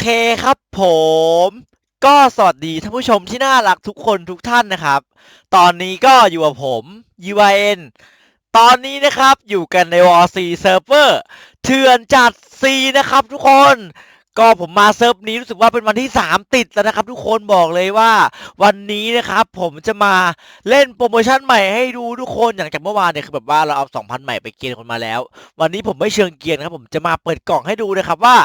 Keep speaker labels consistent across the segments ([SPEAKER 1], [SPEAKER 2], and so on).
[SPEAKER 1] เคครับผม ก็สวัสดีท่านผู้ชมที่น่ารักทุกคนทุกท่านนะครับ ตอนนี้ก็อยู่กับผม UIN ตอนนี้นะครับอยู่กันใน WC Server เถื่อนจัด C นะครับทุกคน ก็ผมมาเซิร์ฟนี้รู้สึกว่าเป็นวันที่ 3 ติดแล้วนะครับทุกคนบอกเลยว่า วันนี้นะครับผมจะมาเล่นโปรโมชั่นใหม่ให้ดูทุกคนอย่างจากเมื่อวานเนี่ยคือแบบว่าเราเอา 2,000 ใหม่ไปเกียนคนมาแล้ว วันนี้ผมไม่เชิงเกียนครับผมจะมาเปิดกล่องให้ดูนะครับว่า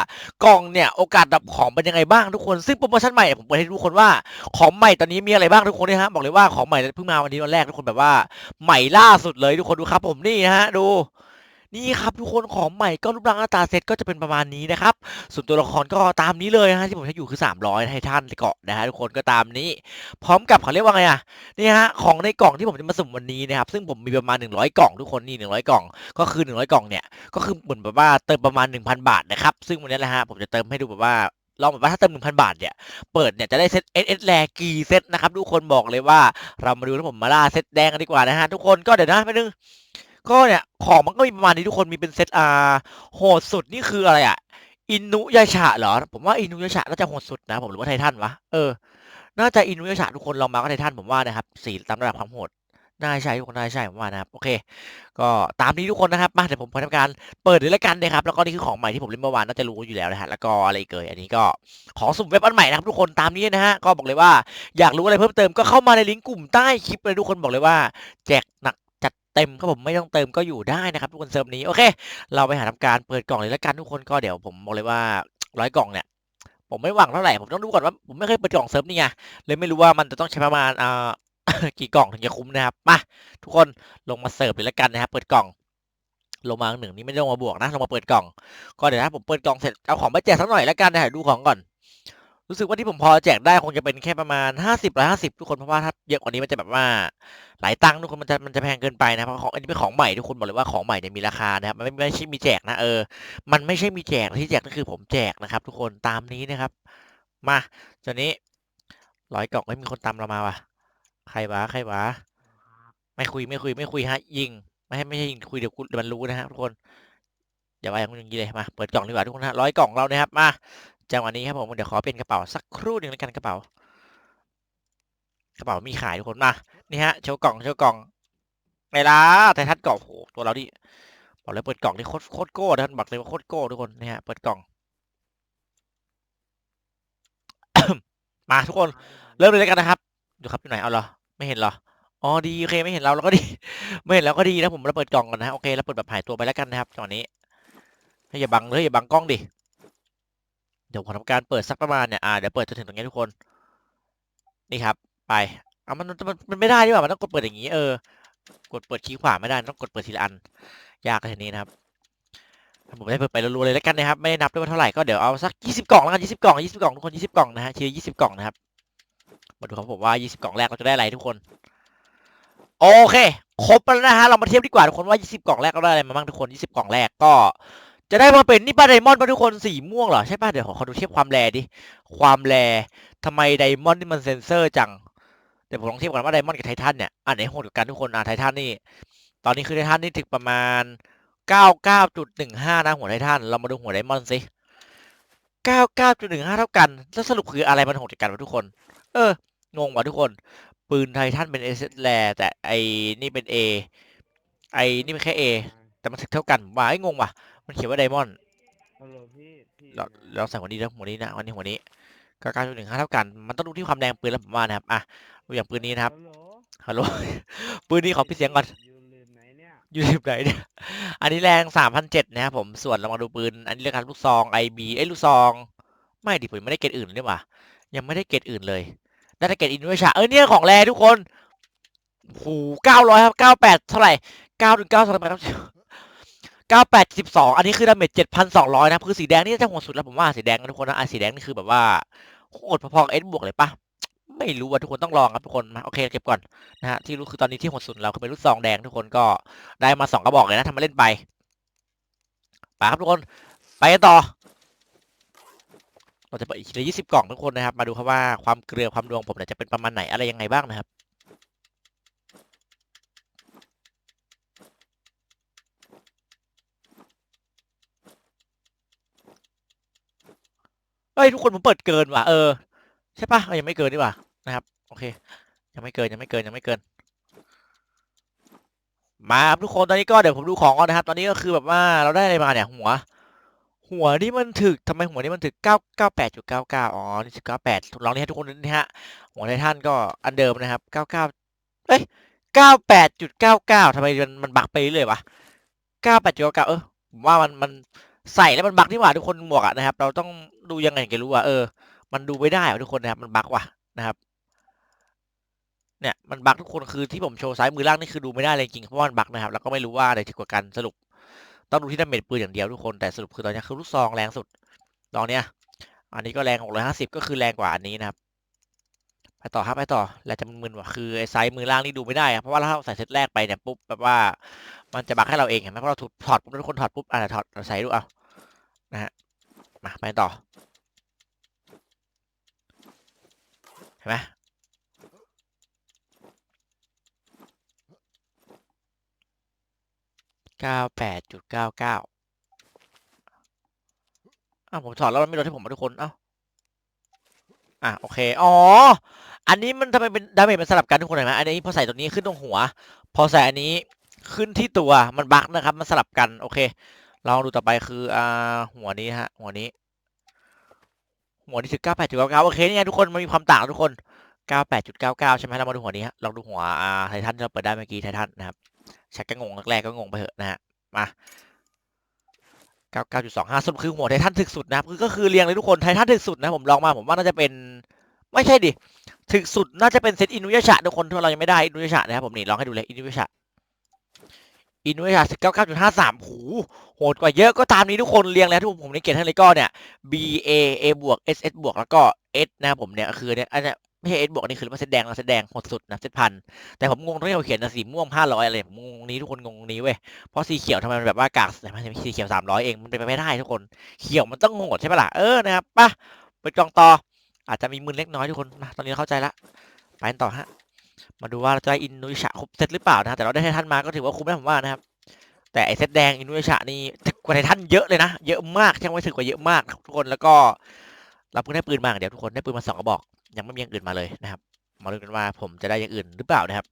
[SPEAKER 1] กล่องเนี่ยโอกาสดับของเป็นยังไงบ้างทุกคนซึ่งโปรโมชั่นใหม่ผมเปิดให้ทุกคนว่าของใหม่ตอนนี้มีอะไรบ้างทุกคนนะฮะบอกเลยว่าของใหม่เพิ่งมาวันนี้วันแรกทุกคนแบบว่าใหม่ล่าสุดเลยทุกคนดูครับผมนี่นะฮะดู นี่ครับทุกคนของใหม่ก็รูปร่างหน้าตาเซตก็จะเป็นประมาณนี้นะครับ ส่วนตัวละครก็ตามนี้เลยนะฮะที่ผมใช้อยู่คือ 300ไททันเกาะนะฮะทุกคนก็ตามนี้ พร้อมกับเขาเรียกว่าไงอะนี่ฮะของในกล่องที่ผมจะมาสุ่มวันนี้นะครับซึ่งผมมีประมาณ 100 กล่องทุกคนนี่100 กล่อง ก็คือ 100 กล่องเนี่ยก็คือเหมือนแบบว่าเติมประมาณ 1,000 บาทนะครับซึ่งวันนี้แหละฮะผมจะเติมให้ดูแบบว่าลองแบบว่าถ้าเติม 1,000 บาทเนี่ย เปิดเนี่ยจะได้เซต SS แรกี่เซตนะครับ ทุกคนบอกเลยว่าเรามาดูแล้วผมมาล่าเซตแดงกันดีกว่านะฮะ ทุกคนก็เดี๋ยวนะไปนึง ก็เนี่ยของมันก็มีประมาณนี้ทุกคนมีเป็นเซตอาโหดสุดนี่คืออะไรอะอินุยาชะเหรอ ผมว่าอินุยาชะน่าจะโหดสุดนะ ผมหรือว่าไททันวะ เออ น่าจะอินุยาชะทุกคนลองมาก็ไททันผมว่านะครับสีตามระดับความโหดน่าใช่ทุกคนน่าใช่ผมว่านะครับ โอเค ก็ตามนี้ทุกคนนะครับมาเดี๋ยวผมทำการเปิดเลยล้วกันนะครับ แล้วก็นี่คือของใหม่ที่ผมเล่นเมื่อวานน่าจะรู้อยู่แล้วนะฮะแล้วก็อะไรอีกเกยอันนี้ก็ของสุ่มเว็บอันใหม่นะครับทุกคนตามนี้นะฮะก็บอกเลยว่าอยากรู้อะไรเพิ่มเติมก็เข้ามาในลิงก์กลุ่มใต้คลิปเลยทุกคนบอกเลยว่า แจกหนัก เต็มครับผมไม่ต้องเติมก็อยู่ได้นะครับทุกคนเซิร์ฟนี้โอเค เราไปหาทำการเปิดกล่องเลยแล้วกันทุกคนก็เดี๋ยวผมบอกเลยว่าร้อยกล่องเนี่ยผมไม่หวังเท่าไหร่ผมต้องดูก่อนว่าผมไม่เคยเปิดกล่องเซิร์ฟนี่ไงเลยไม่รู้ว่ามันจะต้องใช้ประมาณอ่ากี่กล่องถึงจะคุ้มนะครับมาทุกคนลงมาเสิร์ฟเลยแล้วกันนะครับเปิดกล่องลงมาหนึ่งนี่ไม่ได้ลงมาบวกนะลงมาเปิดกล่อง ก็เดี๋ยวถ้าผมเปิดกล่องเสร็จเอาของไปแจกสักหน่อยแล้วกันนะดูของก่อน รู้สึกว่าที่ผมพอแจกได้คงจะเป็นแค่ประมาณห้าสิบร้อยห้าสิบทุกคนเพราะว่าถ้าเยอะกว่านี้มันจะแบบว่าหลายตังค์ทุกคนมันจะมันจะแพงเกินไปนะเพราะของอันนี้เป็นของใหม่ทุกคนบอกเลยว่าของใหม่เนี่ยมีราคานะครับมันไม่ไม่ใช่มีแจกนะเออ มันไม่ใช่มีแจกที่แจกก็คือผมแจกนะครับ ทุกคนตามนี้นะครับ มาตอนนี้ร้อยกล่องไม่มีคนตามเรามาว่ะใครวะใครวะไม่คุยไม่คุยไม่คุยฮะ ยิง ไม่ให้ไม่ใช่ยิงคุยเดี๋ยวกูเดี๋ยวมันรู้นะฮะทุกคนอย่าไปอย่างนี้เลยมาเปิดกล่องดีกว่าทุกคนฮะร้อยกล่องเรานะครับมา จังหวะนี้ครับผมเดี๋ยวขอเป็นกระเป๋าสักครู่หนึ่งแล้วกันกระเป๋า กระเป๋ามีขายทุกคนมานี่ฮะโชว์กล่องโชว์กล่องไงล่ะไททันกล่องโหตัวเราดิบอกเลยเปิดกล่องนี่โคตรโคตรโก้ท่านบอกเลยว่าโคตรโก้ทุกคนนี่ฮะเปิดกล่อง มาทุกคน เริ่มเลยแล้วกันนะครับดูครับอยู่ไหนเอาเหรอไม่เห็นเหรออ๋อดีโอเคไม่เห็นเราเราก็ดี ไม่เห็นเราก็ดีนะผมเราเปิดกล่องก่อนนะโอเคเราเปิดแบบหายตัวไปแล้วกันนะครับตอนนี้ให้อย่าบังเลยอย่าบังกล้องดิ เดี๋ยวผมทำการเปิดสักประมาณเนี่ยอ่าเดี๋ยวเปิดจนถึงตรงนี้ทุกคน นี่ครับ ไปเอามันมันมันไม่ได้ดีกว่ามันต้องกดเปิดอย่างนี้เออกดเปิดคีย์ขวาไม่ได้ต้องกดเปิดทีละอัน ยากเลยทีนี้นะครับผมได้เปิดไปรัวๆเลยแล้วกันนะครับไม่ได้นับด้วยว่าเท่าไหร่ก็เดี๋ยวเอาสักยี่สิบกล่องแล้วกันยี่สิบกล่องยี่สิบกล่องทุกคนยี่สิบกล่องนะฮะทีละยี่สิบกล่องนะครับมาดูครับผมว่า20กล่องแรกเราจะได้อะไรทุกคนโอเคครบแล้วนะฮะเรามาเทียบดีกว่าทุกคนว่า 20 กล่องแรกเราได้อะไรมาบ้างทุกคน 20 กล่องแรกก็ จะได้มาเป็นนี่ป้าไดมอนด์ป้าทุกคนสีม่วงเหรอ ใช่ป่ะเดี๋ยวขอขอดูเทียบความแรดิ ความแรทำไมไดมอนด์นี่มันเซนเซอร์จัง เดี๋ยวผมลองเทียบกันว่าไดมอนด์กับไททันเนี่ย อันไหนโหดกว่ากันทุกคนอะไททันนี่ ตอนนี้คือไททันนี่ถึงประมาณ 99.15 นะหัวไททัน เรามาดูหัวไดมอนด์สิ 99.15 เท่ากัน แล้วสรุปคืออะไรมันโหดกว่ากันวะทุกคน เออ งงว่ะทุกคน ปืนไททันเป็นเอสแลแต่ไอนี่เป็น A ไอนี่เป็นแค่ A แต่มันเท่ากันว่ะไอ้งงว่ะ มันเขียนว่าไดมอนด์
[SPEAKER 2] ฮัลโหลพี่พี่
[SPEAKER 1] เราเราใส่หัวนี้แล้วหัวนี้นะวันนี้หัวนี้ก็การจุดหนึ่งห้าเท่ากัน มันต้องดูที่ความแรงปืนแล้วผมว่านะครับ อะดูอย่างปืนนี้นะครับ
[SPEAKER 2] ฮัลโหล
[SPEAKER 1] ฮัลโหล ปืนนี้ขอพี่เสียงก่อน
[SPEAKER 2] อยู่ลืมไหนเนี่ย
[SPEAKER 1] อยู่ที่ไหนเนี่ย อันนี้แรงสามพันเจ็ดนะครับผม ส่วนเรามาดูปืน อันนี้เรียกกันลูกซองไอบีไอ้ยลูกซอง ไม่ดิผมยังไม่ได้เกรดอื่นเลยว่ะยังไม่ได้เกรดอื่นเลย ได้แต่เกรดอินเวชาเออเนี่ยของแรทุกคนโหเก้าร้อยครับเก้าแปดเท่าไหร่เก้าถึงเก้าสองครับเก้า แปดสิบสองอันนี้คือดาเมจเจ็ดพันะ คือสีแดงนี่จะโหดสุดแล้วผมว่าสีแดงนะทุกคนนะอะสีแดงนี่คือแบบว่าโคตรพอๆเอ็บวกเลยปะไม่รู้ว่าทุกคนต้องลองครับทุกคนมาโอเคเก็บก่อนนะฮะที่รู้คือตอนนี้ที่โหดสุดเราคือเป็นลูกซองแดงทุกคนก็ได้มาสองกระบอกเลยนะทำมาเล่นไปไปครับทุกคนไปกันต่อเราจะเปิดอีกทีละยี่สิบกล่องทุกคนนะครับ มาดูครับว่าความเกลือความดวงผมเนี่ยจะเป็นประมาณไหนอะไรยังไงบ้างนะครับ เอ้ยทุกคนผมเปิดเกินว่ะเออใช่ปะยังไม่เกินดีกว่านะครับ โอเค ยังไม่เกินยังไม่เกินยังไม่เกิน มาครับทุกคนตอนนี้ก็เดี๋ยวผมดูของก่อนนะครับ ตอนนี้ก็คือแบบว่าเราได้อะไรมาเนี่ยหัว หัวนี่มันถึกทำไมหัวนี่มันถึกเก้าเก้าแปดจุดเก้าเก้าอ๋อนี่ถึกเก้าแปดลองนี่ให้ทุกคนดูนี่ฮะหัวไททันก็อันเดิมนะครับเก้าเก้าเอ้ยเก้าแปดจุดเก้าเก้าทำไมมันมันบักไปเรื่อยวะเก้าแปดจุดเก้าเก้าเออผมว่ามันมัน ใส่แล้วมันบักนี่หว่าทุกคนหมวกอะนะครับ เราต้องดูยังไงถึงจะรู้ว่าเออ มันดูไม่ได้อทุกคนนะครับ มันบักว่ะนะครับ เนี่ยมันบักทุกคนคือที่ผมโชว์ซ้ายมือล่างนี่คือดูไม่ได้เลยจริงเพราะว่ามันบักนะครับ แล้วก็ไม่รู้ว่าอะไรถึกกว่ากันสรุป ต้องดูที่ดาเมจปืนอย่างเดียวทุกคนแต่สรุปคือตอนนี้คือลูกซองแรงสุดลองเนี้ยอันนี้ก็แรง650 ก็คือแรงกว่าอันนี้นะครับไปต่อครับไปต่อแล้วจะมึนๆว่ะคือไอ้ไซส์มือล่างนี่ดูไม่ได้อะเพราะว่าถ้าเราใส่เซตแรกไปเนี่ยปุ๊บแบบว่ามันจะบักให้เราเองเห็นไหมเพราะเราถูกถอดปุ๊บทุกคนถอดปุ๊บอะถอดใส่ดูเอา นะฮะ มาไปต่อ เห็นไหมเก้าแปดจุดเก้าเก้าอ้าวผมถอดแล้วมันไม่ลดให้ผมมาทุกคน เอ้า อะโอเค อ๋อ อันนี้มันทำไมเป็นดาเมจมันสลับกันทุกคนเห็นไหมอันนี้พอใส่ตัวนี้ขึ้นตรงหัว พอใส่อันนี้ขึ้นที่ตัวมันบั๊กนะครับ มันสลับกัน โอเค ลองดูต่อไปคืออ่าหัวนี้ฮะ หัวนี้ หัวนี้ถึงเก้าแปดจุดเก้าเก้าโอเคนี่ไงทุกคนมันมีความต่างทุกคนเก้าแปดจุดเก้าเก้าใช่ไหมเรามาดูหัวนี้ฮะลองดูหัวอ่าไททันที่เราเปิดได้เมื่อกี้ไททันนะครับชักก็งงแรกๆก็งงไปเถอะนะฮะมาเก้าเก้าจุดสองห้าสรุปคือหัวไททันถึกสุดนะครับคือก็คือเรียงเลยทุกคนไททันถึกสุดนะผมลองมาผมว่าน่าจะเป็นไม่ใช่ดิถึกสุดน่าจะเป็นเซตอินุยชะทุกคนที่เรายังไม่ได้อินุยชะนะครับผมนี่ลองให้ดูเลยอินุยชะ อินุยชะสิบเก้าเก้าจุดห้าสามโหโหดกว่าเยอะก็ตามนี้ทุกคนเรียงแล้วทุกผมในเกตทั้งเลยก็เนี่ย B A A บวก S S บวกแล้วก็ S นะผมเนี่ยคือเนี่ยอันเนี้ยไม่ใช่ S บวกนี่คือมันเซตแดงแล้วเซตแดงโหดสุดนะเซตพันแต่ผมงงตรงที่เขาเขียนนะสีม่วงห้าร้อยอะไรผมงงตรงนี้ทุกคนงงตรงนี้เว้ยเพราะสีเขียวทำไมมันแบบว่ากากทำไมสีเขียวสามร้อยเองมันเป็นไปไม่ได้ทุกคนเขียวมันต้องโหดใช่ปะล่ะเออนะครับป่ะไปกองต่ออาจจะมีมึนเล็กน้อยทุกคนนะตอนนี้เข้าใจละไปต่อฮะ มาดูว่าเราจะได้อินนุยชะครบเซตหรือเปล่านะแต่เราได้ไททันมาก็ถือว่าคุ้มนะผมว่านะครับ แต่ไอเซตแดงอินนุยชะนี่กว่าไททันเยอะเลยนะ เยอะมากช่างไว้ถึกกว่าเยอะมากทุกคนแล้วก็เราเพิ่งได้ปืนมาเดี๋ยวทุกคนได้ปืนมาสองกระบอก ยังไม่มีอย่างอื่นมาเลยนะครับ มาดูกันว่าผมจะได้อย่างอื่นหรือเปล่านะครับ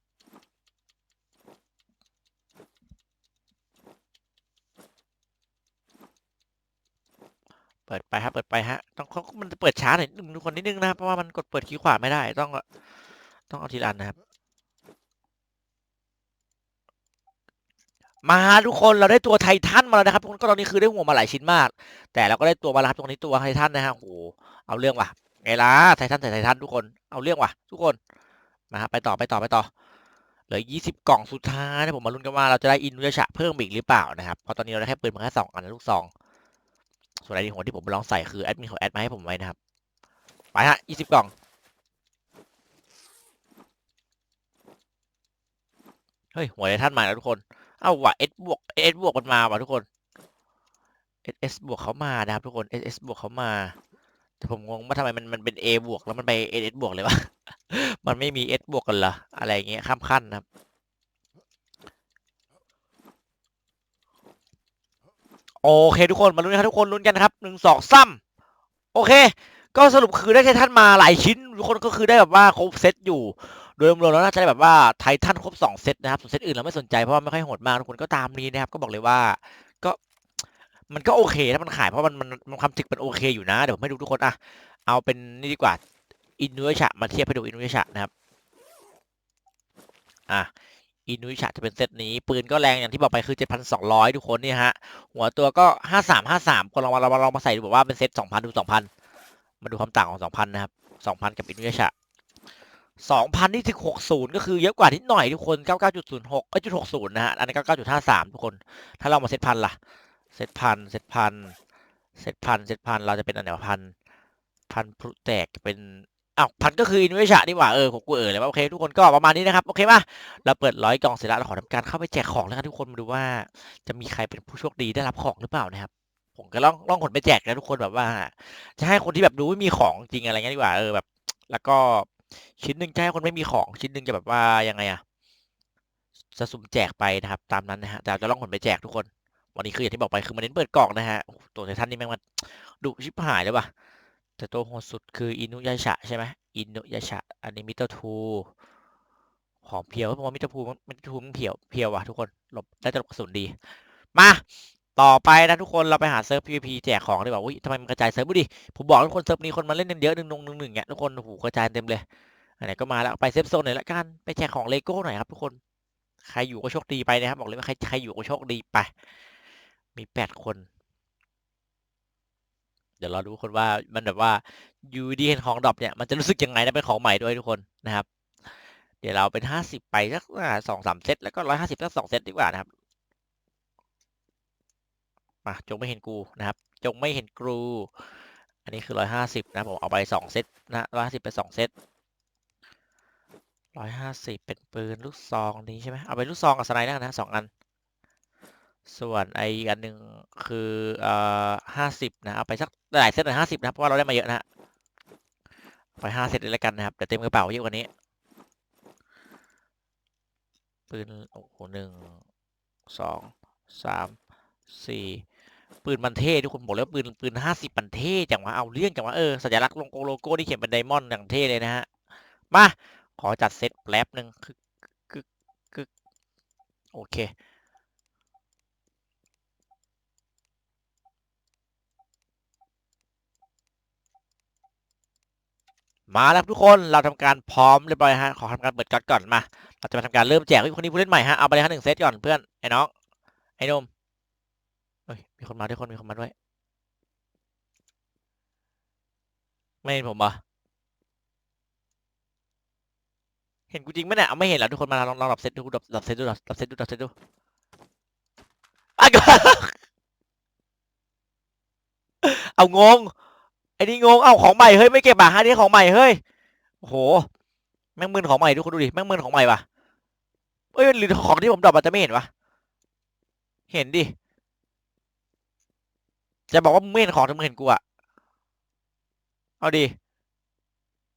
[SPEAKER 1] เปิดไปครับเปิดไปฮะต้องมันจะเปิดช้าหน่อยนึงทุกคนนิดนึงนะครับเพราะว่ามันกดเปิดคีย์ขวาไม่ได้ต้องต้องเอาทีละอันนะครับ มาทุกคนเราได้ตัวไททันมาแล้วนะครับทุกคนก็ตอนนี้คือได้หัวมาหลายชิ้นมาก แต่เราก็ได้ตัวมาแล้วครับตรงนี้ตัวไททันนะฮะโอ้โหเอาเรื่องว่ะไงล่ะไททันแต่ไททันทุกคนเอาเรื่องว่ะ ทุกคนมาครับไปต่อไปต่อไปต่อเหลือยี่สิบกล่องสุดท้ายนะผมมาลุ้นกันว่าเราจะได้อินนุยชะเพิ่มอีกหรือเปล่านะครับเพราะตอนนี้เราได้แค่ปืนมาแค่สองอันนะลูกซองส่วนไอ้ที่หัวที่ผมลองใส่คือแอดมินของแอดมาให้ผมไว้นะครับไปฮะยี่สิบกล่องเฮ้ยหัวไททันมาแล้วทุกคน เอ้าว่ะเอสบวกเอสบวกมันมาว่ะทุกคนเอสเอสบวกเขามานะครับทุกคนเอสเอสบวกเขามา แต่ผมงงว่าทำไมมันมันเป็น A บวกแล้วมันไปเอสบวกเลยวะ มันไม่มี S บวกกันเหรอ อะไรเงี้ยข้ามขั้นนะครับ โอเคทุกคนมาลุ้นนะครับทุกคนลุ้นกันนะครับหนึ่งสองซ้ำโอเค ก็สรุปคือได้ไททันมาหลายชิ้น ทุกคนก็คือได้แบบว่าครบเซตอยู่ โดยรวมๆแล้วน่าจะได้แบบว่าไททันครบสองเซตนะครับส่วนเซตอื่นเราไม่สนใจเพราะว่าไม่ค่อยโหดมากทุกคนก็ตามนี้นะครับก็บอกเลยว่าก็มันก็โอเคถ้ามันขายเพราะมันมันมันความถึกมันโอเคอยู่นะเดี๋ยวผมให้ดูทุกคนอะเอาเป็นนี่ดีกว่าอินนุยชะมาเทียบให้ดูอินนุยชะนะครับอะอินุยชะจะเป็นเซตนี้ ปืนก็แรงอย่างที่บอกไปคือ 7,200 ทุกคนเนี่ยฮะ หัวตัวก็ 5353 คนลองมาเรามาลองมาใส่ดูบอกว่าเป็นเซต 2,000 ดู 2,000 มาดูความต่างของ 2,000 นะครับ 2,000 กับอินนุยชะ 2,000นี่1 6 0 ก็คือเยอะกว่านิดหน่อยทุกคน 99.06เอ้ยจุด60 นะฮะ อันนี้ 99.53 ทุกคน ถ้าเรามาเซตพันล่ะ เซตพัน เซตพัน เซตพัน เซตพัน เราจะเป็นอันไหนพัน พันพลุแตกเป็นอ้าวพันก็คืออินเวชะนี่หว่า เออผมกูเออเลยว่าโอเค ทุกคนก็ประมาณนี้นะครับ โอเคป่ะ เราเปิดร้อยกล่องเสร็จแล้วเราขอทำการเข้าไปแจกของแล้วกันทุกคนมาดูว่า จะมีใครเป็นผู้โชคดีได้รับของหรือเปล่านะครับผมก็ลองลองขนไปแจกนะทุกคนแบบว่า จะให้คนที่แบบดูไม่มีของจริงอะไรเงี้ยดีกว่าเออแบบ แล้วก็ ชิ้นหนึ่งจะให้คนไม่มีของ ชิ้นหนึ่งจะแบบว่ายังไงอะจะสุ่มแจกไปนะครับ ตามนั้นนะฮะแต่จะล่องขนไปแจกทุกคน วันนี้คืออย่างที่บอกไปคือมันเน้นเปิดกล่องนะฮะตัวไททันนี่แม่งมันดุชิบหายเลยว่ะแต่ตัวโหดสุดคืออินุยาชะใช่ไหมอินุยาชะอันนี้มิเตอร์ทูของเพียวผมว่ามิเตอร์ทูมิเตอร์ทูมันเพียวเพียวว่ะทุกคนหลบได้จะหลบกระสุนดี มา ต่อไปนะทุกคนเราไปหาเซิร์ฟ PVP แจกของดีกว่าอุ้ยทำไมมันกระจายเซิร์ฟดูดิผมบอกทุกคนเซิร์ฟนี้คนมาเล่นกันเยอะหนึ่งหนึ่งหนึ่งหนึ่งเนี่ยทุกคนโอ้โหกระจายเต็มเลยอันไหนก็มาแล้วไปเซฟโซนหน่อยละกันไปแจกของเลโก้หน่อยครับทุกคนใครอยู่ก็โชคดีไปนะครับบอกเลยว่าใครใครอยู่ก็โชคดีไปมีแปดคน เดี๋ยวเราดูคนว่ามันแบบว่าอยู่ดีเห็นของดรอปเนี่ยมันจะรู้สึกยังไงนะเป็นของใหม่ด้วยทุกคนนะครับ เดี๋ยวเราเป็นห้าสิบไปสักสองสามเซตแล้วก็ร้อยห้าสิบสักสองเซตดีกว่านะครับ มาจงไม่เห็นกูนะครับ จงไม่เห็นกูอันนี้คือร้อยห้าสิบนะผมเอาไปสองเซตนะร้อยห้าสิบไปสองเซตร้อยห้าสิบเป็นปืนลูกซองนี้ใช่ไหมเอาไปลูกซองกับสไนด์แล้วกันะสองอัน ส่วนไออีกอันหนึ่งคือเอ่อห้าสิบนะเอาไปสักหลายเซตหน่อยห้าสิบนะเพราะว่าเราได้มาเยอะนะฮะไปห้าเซตเลยแล้วกันนะครับเดี๋ยวเต็มกระเป๋าเยอะกว่านี้ปืนโอ้โหหนึ่งสองสาม สี่ปืนมันเท่ทุกคนบอกเลยว่าปืนปืนห้าสิบมันเท่จังวะเอาเรื่องจังวะเออสัญลักษณ์โลโก้โลโก้ที่เขียนเป็นไดมอนด์อย่างเท่เลยนะฮะมาขอจัดเซตแป๊บหนึ่งคึกคึกคึกโอเคมาแล้วทุกคนเราทำการพร้อมเรียบร้อยฮะขอทำการเปิดก๊อตก่อนมา เราจะมาทำการเริ่มแจกคนนี้ผู้เล่นใหม่ฮะเอาไปเลยฮะหนึ่งเซตก่อนเพื่อนไอ้น้องไอ้นม เฮ้ย มีคนมาด้วยคนมีคนมาด้วย ไม่เห็นผมเหรอเห็นกูจริงไหมเนี่ยเอาไม่เห็นเหรอทุกคนมาลองลองดับเซตดูดับดับเซตดูดับดับเซตดูดับเซตดูอะก็เอางงไอ้นี่งงเอาของใหม่เฮ้ยไม่เก็บอะฮะนี่ของใหม่เฮ้ยโหแม่งมืนของใหม่ทุกคนดูดิแม่งมืนของใหม่ว่ะเอ้ยหรือของที่ผมดรอปมันจะไม่เห็นวะเห็นดิ จะบอกว่ามึงไม่เห็นของแต่มึงเห็นกูอะเอาดิ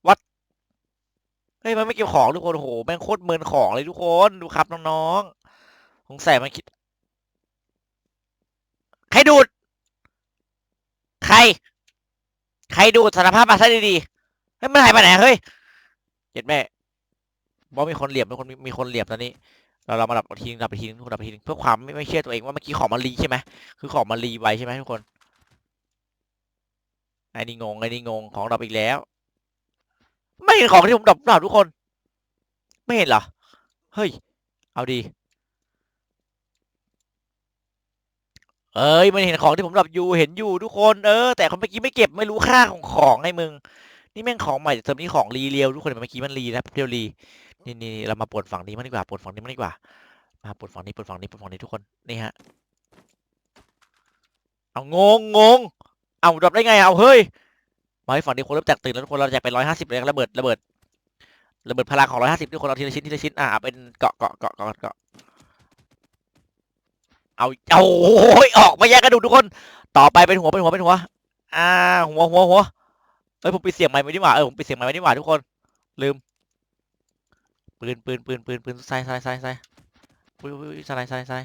[SPEAKER 1] วัดเฮ้ยมันไม่เก็บของทุกคนโอ้โหแม่งโคตรเมินของเลยทุกคนดูครับน้องๆสงสัยมันคิด ใครดูด ใคร ใครดูดสารภาพมาซะดีๆเฮ้ยมันหายไปไหนเฮ้ยเจ็ดแม่บอกมีคนเหลี่ยมมีคนมีคนเหลี่ยมตอนนี้เราเรามาดับอีกทีนึงดับอีกทีนึงทุกคนดับอีกทีนึงเพื่อความไม่ไม่เชื่อตัวเองว่าเมื่อกี้ของมันรีใช่ไหมคือของมันรีไวใช่ไหมทุกคน ไอ้นี่งงไอ้นี่งงของดับอีกแล้ว ไม่เห็นของที่ผมดับดับทุกคน ไม่เห็นเหรอ เฮ้ย เอาดี เอ้ยมันเห็นของที่ผมดับอยู่เห็นอยู่ทุกคนเออแต่คนเมื่อกี้ไม่เก็บไม่รู้ค่าของของไอ้มึงนี่แม่งของใหม่แต่เทอมนี้ของรีเรียวทุกคนเมื่อกี้มันรีนะเรียวรีนี่นี่เรามาปวดฝั่งนี้มันดีกว่าปวดฝั่งนี้มันดีกว่า มาปวดฝั่งนี้ปวดฝั่งนี้ปวดฝั่งนี้ทุกคนนี่ฮะเอางงงง เอาดับได้ไงเอาเฮ้ยมาให้ฝั่งนี้คนเริ่มแตกตื่นแล้วทุกคนเราแจกไปร้อยห้าสิบเลยระเบิดระเบิดระเบิดพลังของร้อยห้าสิบทุกคนเอาทีละชิ้นทีละชิ้นอ่าเป็นเกาะเกาะเกาะเกาะเกาะเอาเอาโอ้ยออกมาแยกกระดูกทุกคน ต่อไปเป็นหัวเป็นหัวเป็นหัว อ่า หัวหัวหัวเอ้ยผมปิดเสียงไมค์ไว้ดีกว่าเออผมปิดเสียงไมค์ไว้ดีกว่าทุกคน ลืมปืนปืนปืนปืนปืนใส่ใส่ใส่ใส่อุ้ยอุ้ยใส่ใส่ใส่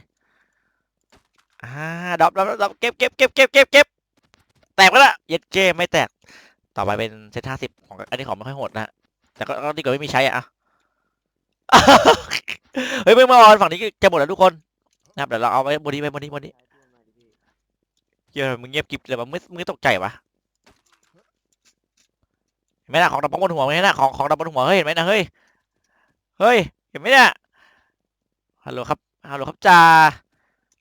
[SPEAKER 1] อ่าดับดับดับเก็บเก็บเก็บเก็บเก็บเก็บ แตกแล้วล่ะเย็ดเกมไม่แตก ต่อไปเป็นเซตห้าสิบของอันนี้ของไม่ค่อยโหดนะฮะแต่ก็ก็ดีกว่าไม่มีใช้อะเฮ้ยเมื่อมาออนฝั่งนี้จะหมดแล้วทุกคนนะครับเดี๋ยวเราเอาไว้บนนี้ไว้บนนี้บนนี้เหี้ยมึงเงียบกิบเลยวะมึงมึงตกใจวะเห็นไหมนะของดับบนหัวเห็นไหมนะของของดับบนหัวเฮ้ยเห็นไหมนะเฮ้ยเฮ้ยเห็นไหมเนี่ยฮัลโหลครับฮัลโหลครับจ่า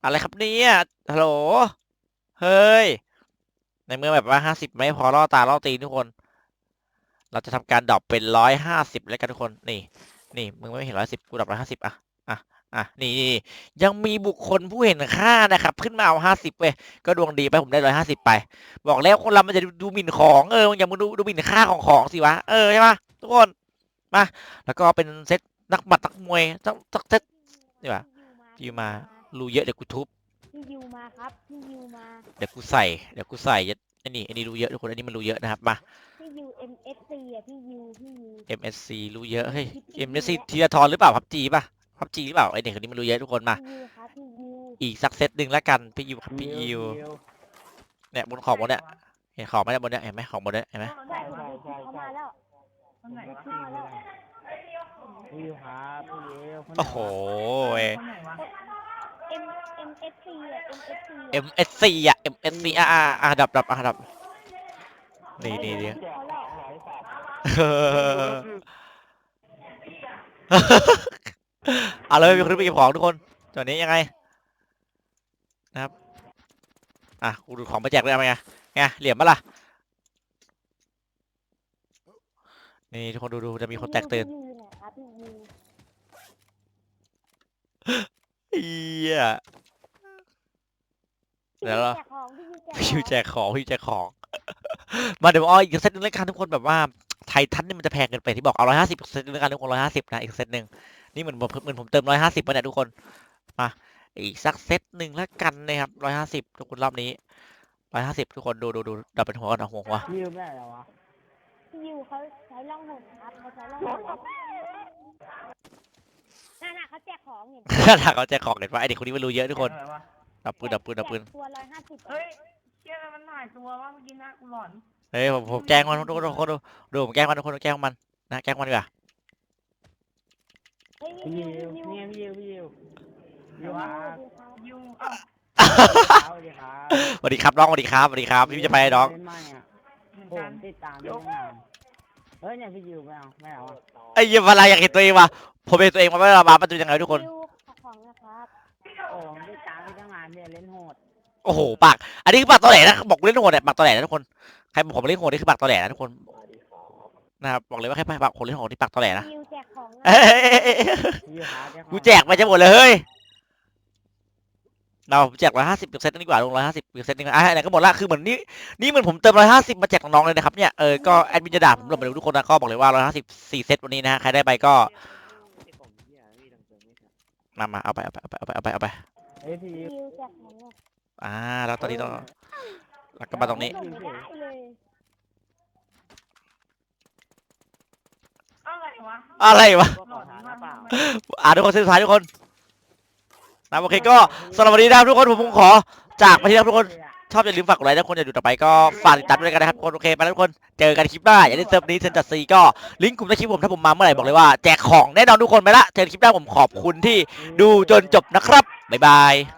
[SPEAKER 1] อะไรครับเนี่ยฮัลโหลเฮ้ย ในเมื่อแบบว่าห้าสิบไม่พอล่อตาล่อตีทุกคน เราจะทำการดรอปเป็นร้อยห้าสิบแล้วกันทุกคนนี่ นี่มึงไม่เห็นร้อยสิบกูดรอปร้อยห้าสิบอะอะอะนี่นี่ยังมีบุคคลผู้เห็นค่านะครับ ขึ้นมาเอาห้าสิบเว้ยก็ดวงดีไปผมได้ร้อยห้าสิบไป บอกแล้วคนเรามันจะดูดูหมิ่นของเอออย่ามึงดูดูหมิ่นค่าของของสิวะเออใช่ปะทุกคนมาแล้วก็เป็นเซตนักบัตรนักมวยสักสักเซตนี่ปะยูมารูเยอะเดี๋ยวกูทุบ
[SPEAKER 3] พี่ยูมาครับพี่ยูมา
[SPEAKER 1] เดี๋ยวกูใส่เดี๋ยวกูใส่ยัดอันนี้อันนี้รูเยอะทุกคนอันนี้มันรูเยอะนะครับมา
[SPEAKER 3] พี่ยู MSC อะพี่ยูพี่ยู
[SPEAKER 1] MSC รูเยอะเฮ้ย MSC ทีละทอนหรือเปล่าพับจีป่ะพับจีหรือเปล่าไอเด็กคนนี้มันรูเยอะทุกคนมา
[SPEAKER 3] พี่ยูครับพี่ยู
[SPEAKER 1] อีกสักเซตหนึ่งแล้วกันพี่ยูครับพี่ยูเนี่ยบนของบนเนี่ยเห็นของไหมเนี่ยบนเนี้ยเห็นไหมของบนเนี้ยเห็นไหม
[SPEAKER 3] ได้ผมดูคลิปเขามาแล้ว
[SPEAKER 2] คนไหนวะพี่ไม่ได้พี่ยูครับพี่ยูคนไหนวะ
[SPEAKER 1] โอ้โหเว้ย
[SPEAKER 2] คนไหนวะ
[SPEAKER 3] M M S C อะ M S C อะ
[SPEAKER 1] MSC อะ MSC อะอะอะดับดับอะดับนี่นี่นี่
[SPEAKER 3] เขาแล้ว
[SPEAKER 1] เอาเลยมีคนไปเก็บของทุกคนตอนนี้ยังไง นะครับ อะกูดูของมาแจกเลยเอาไงไงเหลี่ยมปะล่ะ นี่ทุกคนดูดูจะมีคนแตกตื่น
[SPEAKER 3] พี่ยูเนี่ยครับพี่ยู
[SPEAKER 1] เอียเดี๋ยวเรา
[SPEAKER 3] แจกของพี่ยูแจก
[SPEAKER 1] พี่ยูแจกของพี่ยูแจกของ มาเดี๋ยวเอาอีกเซตหนึงแล้วกันทุกคนแบบว่าไททันนี่มันจะแพงเกินไปที่บอกเอาร้อยห้าสิบเซตหนึงแล้วกันทุกคนร้อยห้าสิบนะอีกเซตหนึ่งนี่เหมือนผมเหมือนผมเติมร้อยห้าสิบมาเนี่ยทุกคนมาอีกสักเซตหนึ่งแล้วกันนะครับร้อยห้าสิบทุกคนรอบนี้ร้อยห้าสิบทุกคนดูดูดูดับเป็นหัวกันเอาหัวหัว
[SPEAKER 2] พี่ยูไม่ได้แล้ววะ
[SPEAKER 3] พี่ยูเขาใช้ล่องหนครับเขาใช้ล่องหน นั่นน่ะเขาแจกของเห็น
[SPEAKER 1] ถ้าเขาแจกของเห็นว่าไอเด็กคนนี้ไม่รู้เยอะทุกคน
[SPEAKER 2] อะไรวะ
[SPEAKER 1] ดับปืนดับปืนดับปืน
[SPEAKER 3] ตัวร้อยห้าสิบ
[SPEAKER 2] เฮ้ยเชี่ยมันหายตัววะเมื่อกี้นะกูหลอน
[SPEAKER 1] เฮ้ยผมผมแกล้งมันทุกคนทุกคนดูดูผมแกล้งมันทุกคนแกล้งมันนะแกล้งมันดีกว่า
[SPEAKER 3] เฮ้ย
[SPEAKER 2] พี่
[SPEAKER 3] พี่
[SPEAKER 2] ยู
[SPEAKER 3] ยูพี่ยู
[SPEAKER 2] เนี่ยพี่ยูพี่ยูพี่ยู
[SPEAKER 3] ส
[SPEAKER 2] ค
[SPEAKER 3] วั
[SPEAKER 2] รับ
[SPEAKER 3] สดีครับ
[SPEAKER 2] ยูอ้าวสวัสดีครับ
[SPEAKER 1] สวัสดีครับน้องสวัสดีครับสวัสดีครับพี่จะไปน้อง
[SPEAKER 2] เล่นไม่อะผมติดตามเล่นตั้งนานเฮ้ยเนี่ยพี่ยูไม่เอาไม่เอาอะ
[SPEAKER 1] ไอ้เหี้ยเวลาอยากเห็นตัวเองว่ะ ผมเป็นตัวเองมาไม่ระบาดมันจะยังไงทุกคน
[SPEAKER 3] พี่ยูขอของนะครับ
[SPEAKER 2] โอ้ผมติดตามเล่นตั้งนานเนี่ยเล่นโหด
[SPEAKER 1] โอ้โหปากอันนี้คือปากตอแหลนะบอกเล่นโหดเนี่ยปากตอแหลนะทุกคนใครบอกผมเล่นโหดนี่คือปากตอแหลนะทุกคนนะครับบอกเลยว่าแค่ปากคนเล่นโหดที่ปากตอแหลนะ
[SPEAKER 3] พี่ยูแจกของนะ
[SPEAKER 1] เอ้ย
[SPEAKER 2] พี่ยูครับเจ้าของ
[SPEAKER 1] กูแจกไปจะหมดเลยเฮ้ยเราแจกร้อยห้าสิบเซตดีกว่าลงร้อยห้าสิบเซตนึงอะไหนก็หมดละคือเหมือนนี่นี่เหมือนผมเติมร้อยห้าสิบมาแจกน้องๆเลยนะครับเนี่ยเออก็แอดมินจะด่าผมหลบไปทุกคนนะก็บอกเลยว่าร้อยห้าสิบสี่เซตวันนี้นะฮะใครได้ไปก็ มามาเอาไปเอาไปเอาไปเอาไปเอาไปเอาไป
[SPEAKER 2] เฮ้ยพี่ยู
[SPEAKER 3] พี่ยูแจกของนะ
[SPEAKER 1] อ่า แล้วตอนนี้ต้องแล้วก็มาตรงนี้
[SPEAKER 3] ส่งไม่ได้เลย
[SPEAKER 2] อะไรวะ
[SPEAKER 1] อะไรวะ
[SPEAKER 2] หลอนมากเปล่า
[SPEAKER 1] อ่าทุกคนเส้นสุดท้ายทุกคนนะโอเคก็สำหรับวันนี้นะครับทุกคนผมคงขอจากไปที่ครับทุกคน ชอบอย่าลืมฝากกดไลค์ถ้าคนอยากดูต่อไปก็ฝากติดตามด้วยกันนะครับคนโอเคไปแล้วทุกคนเจอกันคลิปหน้าอย่าลืมเซิร์ฟนี้เซนจัดซีก็ลิงก์กลุ่มในคลิปผมถ้าผมมาเมื่อไหร่บอกเลยว่าแจกของแน่นอนทุกคนไปละเจอกันคลิปหน้าผมขอบคุณที่ดูจนจบนะครับบ๊ายบาย